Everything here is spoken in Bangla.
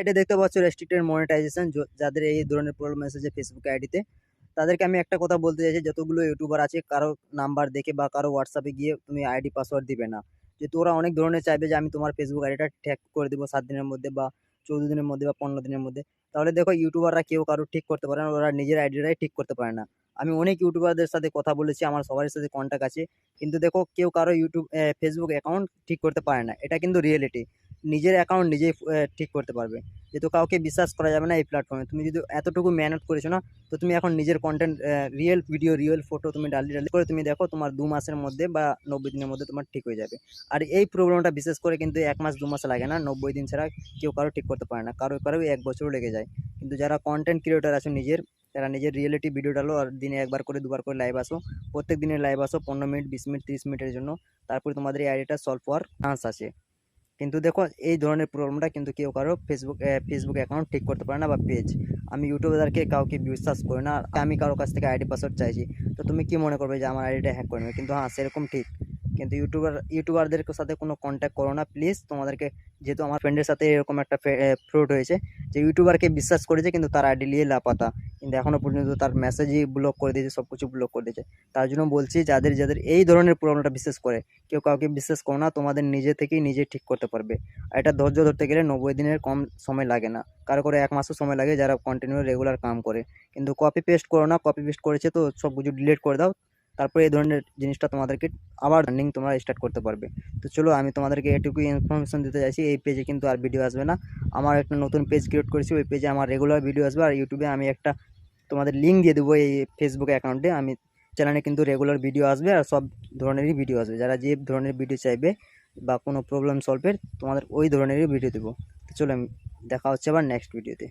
এটা দেখতে পাচ্ছ রেস্ট্রিক্টেড মনিটাইজেশন যাদের এই ধরনের প্রবলেম এসেছে ফেসবুক আইডিতে তাদেরকে আমি একটা কথা বলতে চাইছি, যতগুলো ইউটিউবার আছে, কারও নাম্বার দেখে বা কারও হোয়াটসঅ্যাপে গিয়ে তুমি আইডি পাসওয়ার্ড দিবে না। যে তোরা অনেক ধরনের চাইবে যে আমি তোমার ফেসবুক আইডিটা ট্যাগ করে দেবো সাত দিনের মধ্যে বা চৌদ্দ দিনের মধ্যে বা পনেরো দিনের মধ্যে। তাহলে দেখো ইউটিউবাররা কেউ কারও ঠিক করতে পারে না, ওরা নিজের আইডিটাই ঠিক করতে পারে না। আমি অনেক ইউটিউবারদের সাথে কথা বলেছি, আমার সবার সাথে কন্ট্যাক্ট আছে। কিন্তু দেখো কেউ কারও ইউটিউব ফেসবুক অ্যাকাউন্ট ঠিক করতে পারে না। এটা কিন্তু রিয়েলিটি নিজের অ্যাকাউন্ট নিজেই ঠিক করতে পারবে। যেহেতু কাউকে বিশ্বাস করা যাবে না এই প্ল্যাটফর্মে তুমি যদি এতটুকু মেহনত করেছ না, তো তুমি এখন নিজের content real video real photo তুমি ডালি ডালি করে তুমি দেখো তোমার দু মাসের মধ্যে বা নব্বই দিনের মধ্যে তোমার ঠিক হয়ে যাবে। আর এই প্রবলেমটা বিশেষ করে কিন্তু এক মাস, দু মাস লাগে না। নব্বই দিন ছাড়া কেউ কারও ঠিক করতে পারে না। কারও কারও এক বছরও লেগে যায়। কিন্তু যারা কন্টেন্ট ক্রিয়েটার আছে নিজের, তারা নিজের রিয়েলিটি ভিডিও ডালো আর দিনে একবার করে, দুবার করে লাইভ আসো। প্রত্যেক দিনে লাইভ আসো, পনেরো মিনিট, বিশ মিনিট, তিরিশ মিনিটের জন্য। তারপরে তোমাদের এই আইডিটা সলভ হওয়ার চান্স আছে। কিন্তু দেখো, এই ধরনের প্রবলেমটা কিন্তু কেউ কারও ফেসবুক ফেসবুক অ্যাকাউন্ট ঠিক করতে পারে না বা পেজ আমি ইউটিউবারকে কাউকে বিশ্বাস করি না, আমি কারও কাছ থেকে আইডি পাসওয়ার্ড চাইছি। তো তুমি কি মনে করবে যে আমার আইডিটা হ্যাক করে নেবে? কিন্তু হ্যাঁ সেরকম ঠিক। কিন্তু ইউটিউবার ইউটিউবারদের সাথে কোনো কন্ট্যাক্ট করো না প্লিজ তোমাদেরকে যেহেতু আমার ফ্রেন্ডের সাথে এরকম একটা ফ্রড হয়েছে, যে ইউটিউবারকে বিশ্বাস করেছে কিন্তু তার আইডি নিয়ে লাপাতা। কিন্তু এখনও পর্যন্ত তার মেসেজই ব্লক করে দিয়েছে, সব কিছু ব্লক করে দিয়েছে। তার জন্য বলছি, যাদের যাদের এই ধরনের প্রবলেমটা বিশ্বাস করে, কেউ কাউকে বিশ্বাস করো না, তোমাদের নিজে থেকেই নিজে ঠিক করতে পারবে। আর এটা ধৈর্য ধরতে গেলে নব্বই দিনের কম সময় লাগে না। কারও করে এক মাসও সময় লাগে যারা কন্টিনিউ রেগুলার কাম করে। কিন্তু কপি পেস্ট করো না কপি পেস্ট করেছে তো সব কিছু ডিলিট করে দাও তারপরে এই ধরনের জিনিসটা তোমাদেরকে আবার রানিং তোমরা স্টার্ট করতে পারবে। তো চলো আমি তোমাদেরকে এটুকু ইনফরমেশন দিতে চাইছি, এই পেজে কিন্তু আর ভিডিও আসবে না। আমার একটা নতুন পেজ ক্রিয়েট করেছি, ওই পেজে আমার রেগুলার ভিডিও আসবে। আর ইউটিউবে আমি একটা তোমাদের লিঙ্ক দিয়ে দেবো এই ফেসবুক অ্যাকাউন্টে আমি চ্যানেলে কিন্তু রেগুলার ভিডিও আসবে আর সব ধরনেরই ভিডিও আসবে। যারা যে ধরনের ভিডিও চাইবে বা কোনো প্রবলেম সলভের তোমাদের ওই ধরনেরই ভিডিও দেবো। তো চলো আমি দেখা হচ্ছে আবার নেক্সট ভিডিওতে